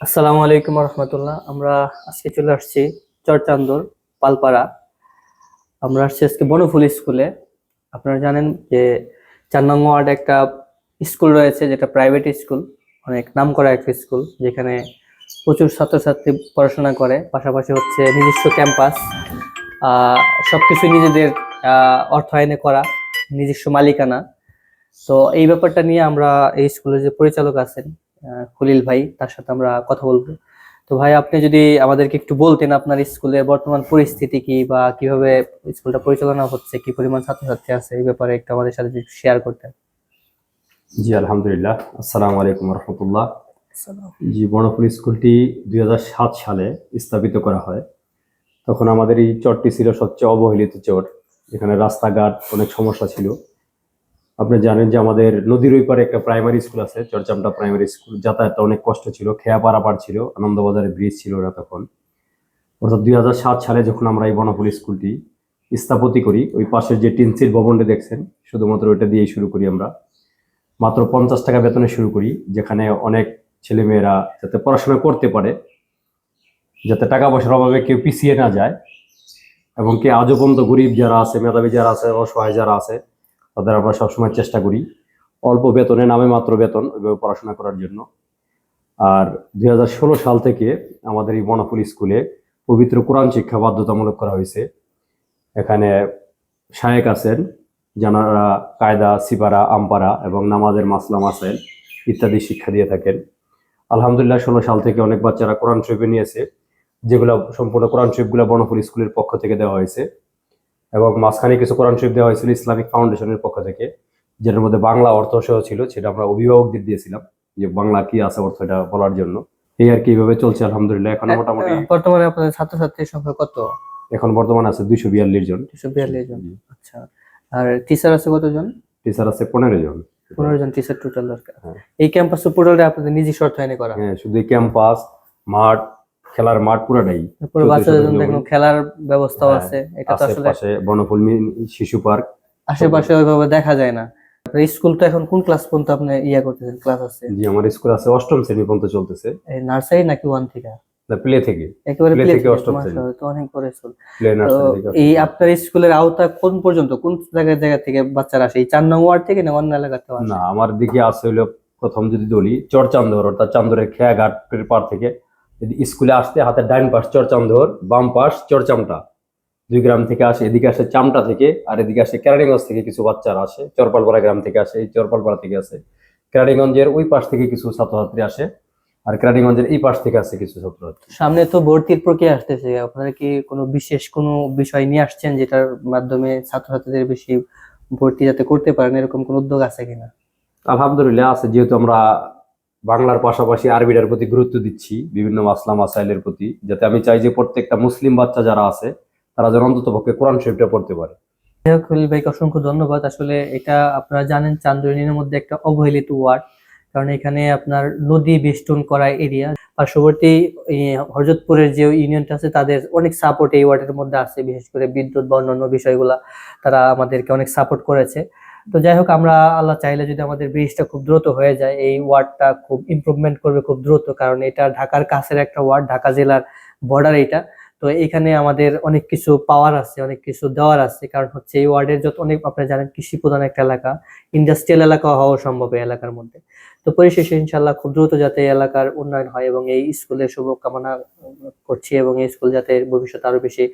আসসালামু আলাইকুম রহমতুল্লাহ। আমরা আজকে চলে আসছি চরচান্দর পালপাড়া। আমরা আসছি আজকে বনফুল স্কুলে। আপনারা জানেন যে চার নং ওয়ার্ড একটা স্কুল রয়েছে যেটা প্রাইভেট স্কুল অনেক নাম করা একটা স্কুল যেখানে প্রচুর ছাত্রছাত্রী পড়াশোনা করে। পাশাপাশি হচ্ছে নিজস্ব ক্যাম্পাস সবকিছু নিজেদের আহ, অর্থায়নে করা নিজস্ব মালিকানা। তো এই ব্যাপারটা নিয়ে আমরা এই স্কুলের যে পরিচালক আছেন খলিল ভাই তার সাথে আমরা কথা বলব। তো ভাই আপনি যদি আমাদেরকে একটু বলতেন আপনার স্কুলের বর্তমান পরিস্থিতি কি বা কীভাবে স্কুলটা পরিচালনা হচ্ছে কি পরিমাণ ছাত্রছাত্রী আছে এই ব্যাপারে একটু আমাদের সাথে শেয়ার করতেন। জি আলহামদুলিল্লাহ। আসসালামু আলাইকুম রহমতুল্লাহ জি বর্ণফুল স্কুলটি দুই হাজার সাত সালে স্থাপিত করা হয়। তখন আমাদের এই চরটি ছিল সবচেয়ে অবহেলিত চর। এখানে রাস্তাঘাট অনেক সমস্যা ছিল। আপনি জানেন যে আমাদের নদীর ওই পারে একটা প্রাইমারি স্কুল আছে, চরচামটা প্রাইমারি স্কুল যাতায়াতে অনেক কষ্ট ছিল, খেয়া পারাপার ছিল আনন্দবাজারে ব্রিজ ছিল না তখন। অর্থাৎ দুই সালে যখন আমরা এই বনফুল স্কুলটি স্থাপতি করি, ওই পাশের যে টিনসিল ভবনটি দেখছেন, শুধুমাত্র ওইটা দিয়েই শুরু করি আমরা। মাত্র পঞ্চাশ টাকা বেতনে শুরু করি, যেখানে অনেক ছেলেমেয়েরা যাতে পড়াশোনা করতে পারে, যাতে টাকা পয়সার অভাবে কেউ পিছিয়ে না যায়, এবং কে আজও পর্যন্ত গরিব যারা আছে, মেধাবী যারা আছে, অসহায় যারা আছে তাদের আমরা সবসময় চেষ্টা করি অল্প বেতনে, নামে মাত্র বেতন, ওইভাবে পড়াশোনা করার জন্য। আর দুই হাজার ষোলো সাল থেকে আমাদের এই বনাফুল স্কুলে পবিত্র কোরআন শিক্ষা বাধ্যতামূলক করা হয়েছে। এখানে শায়েক আছেন যারা কায়দা, সিপারা, আমপারা এবং নামাজের মাসলাম মাসাইল ইত্যাদি শিক্ষা দিয়ে থাকেন। আলহামদুলিল্লাহ ষোলো সাল থেকে অনেক বাচ্চারা কোরআন শরীফে নিয়েছে, যেগুলো সম্পূর্ণ কোরআন শরীফগুলো বনফুল স্কুলের পক্ষ থেকে দেওয়া হয়েছে। এবং মাঝখানে কিছু কোরআন শরীফ দেওয়া হয়েছিল ইসলামিক ফাউন্ডেশনের পক্ষ থেকে যেটার মধ্যে বাংলা অর্থ সহ ছিল সেটা আমরা অভিভাবকদের দিয়েছিলাম যে বাংলা কি আছে অর্থ এটা বলার জন্য। এই আর কি এইভাবে চলছে আলহামদুলিল্লাহ। এখন মোটামুটি বর্তমানে আপনাদের ছাত্রছাত্রীর সংখ্যা কত? এখন বর্তমানে আছে দুইশো বিয়াল্লিশ জন। দুশো বিয়াল্লিশ জন। আচ্ছা। আর টিচার আছে কতজন? টিচার আছে পনেরো জন। পনেরো জন টিচার টোটাল দরকার। হ্যাঁ। এই ক্যাম্পাস পুরোটা আপনাদের নিজস্ব অর্থায়নে করা। হ্যাঁ শুধু ক্যাম্পাস মাঠ খেলার মাঠ পুরাটাই বাচ্চাদের জন্য দেখুন খেলার ব্যবস্থাও হ্যাঁ, আছে এটা তো আসলে বনফুল শিশু পার্ক। আশেপাশে ওইভাবে দেখা যায় না। আপনার স্কুল তো এখন কোন ক্লাস পর্যন্ত আপনি ইয়া করতেছেন ক্লাস আছে? জি আমার স্কুল আছে অষ্টম শ্রেণি পর্যন্ত চলতেছে। এই নার্সারি নাকি ওয়ান থেকে? প্লে থেকে। একেবারে play থেকে অষ্টম মাশাআল্লাহ, তো অনেক বড় স্কুল। প্লে নার্সারি থেকে এই আপনার স্কুলের আওতা কোন পর্যন্ত? কোন জায়গা জায়গা থেকে বাচ্চারা আসে? এই চার নং ওয়ার্ড থেকে না অন্য এলাকাতে আসে? না আমার দিকে আছে হইল প্রথম যদি বলি চরচান্দর অর্থাৎ চান্দরের খেয়াঘাটের পার থেকে যদি স্কুলে আসতে হাতের ডাইন পাশ চরচান্দর বাম পাশ চরচামটা। দুই গ্রাম থেকে আসে এদিকে আসে চামটা থেকে আর এদিকে আসে কেরানীগঞ্জ থেকে কিছু বাচ্চারা আসে। চরপালপাড়া গ্রাম থেকে আসে এই চরপালপাড়া থেকে আসে। কেরানীগঞ্জের ওই পাশ থেকে কিছু ছাত্রছাত্রী আসে আর কেরানীগঞ্জের এই পাশ থেকে আসে কিছু ছাত্রছাত্রী। সামনে তো ভর্তির প্রক্রিয়া আসতেছে। আপনারা কি কোনো বিশেষ কোনো বিষয় নিয়ে আসছেন যেটার মাধ্যমে ছাত্রছাত্রীদের বেশি ভর্তি যাতে করতে পারেন? এরকম কোন উদ্যোগ আছে কিনা? আলহামদুলিল্লাহ আছে। যেহেতু আমরা বাংলার পাশাপাশি আরবিটার প্রতি গুরুত্ব দিচ্ছি, বিভিন্ন মাসলা মাসাইলের প্রতি, যাতে আমি চাই যে প্রত্যেকটা মুসলিম বাচ্চা যারা আছে, তারা যেন অন্তত পক্ষে কোরআন শরীফটা পড়তে পারে। অসংখ্য ধন্যবাদ। আসলে এটা আপনারা জানেন চান্দরিনীর মধ্যে একটা অবহেলিত ওয়ার্ড, কারণ এখানে আপনার নদী বেষ্টন করা এরিয়া। পার্শ্ববর্তী হরজতপুরের যে ইউনিয়নটা আছে, তাদের অনেক সাপোর্ট এই ওয়ার্ডের মধ্যে আছে। বিশেষ করে বিদ্যুৎ বা অন্যান্য বিষয়গুলা তারা আমাদেরকে অনেক সাপোর্ট করেছে। তো যাই হোক, আমরা আল্লাহ চাইলে যদি আমাদের ব্রিজটা খুব দ্রুত হয়ে যায়, এই ওয়ার্ডটা খুব ইমপ্রুভমেন্ট করবে খুব দ্রুত, কারণ এটা ঢাকার কাছের একটা ওয়ার্ড ঢাকা জেলার বর্ডার এটা তো এখানে আমাদের অনেক কিছু পাওয়ার আছে, অনেক কিছু দেওয়ার আছে, কারণ হচ্ছে এই ওয়ার্ডের যত অনেক আপনারা জানেন কৃষি প্রধান একটা এলাকা ইন্ডাস্ট্রিয়াল এলাকা হওয়া সম্ভব এই এলাকার মধ্যে। তো পরিশেষে ইনশাল্লাহ খুব দ্রুত যাতে এই এলাকার উন্নয়ন হয় এবং এই স্কুলের শুভকামনা করছি এবং এই স্কুল যাতে ভবিষ্যতে আরও বেশি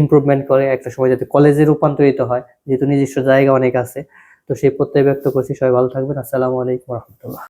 ইম্প্রুভমেন্ট করে, একটা সময় যাতে কলেজে রূপান্তরিত হয়, যেহেতু নিজস্ব জায়গা অনেক আছে। তো সেই প্রত্যয় ব্যক্ত করছি। সবাই ভালো থাকবেন। আসসালামু আলাইকুম রহমতুল্লাহ।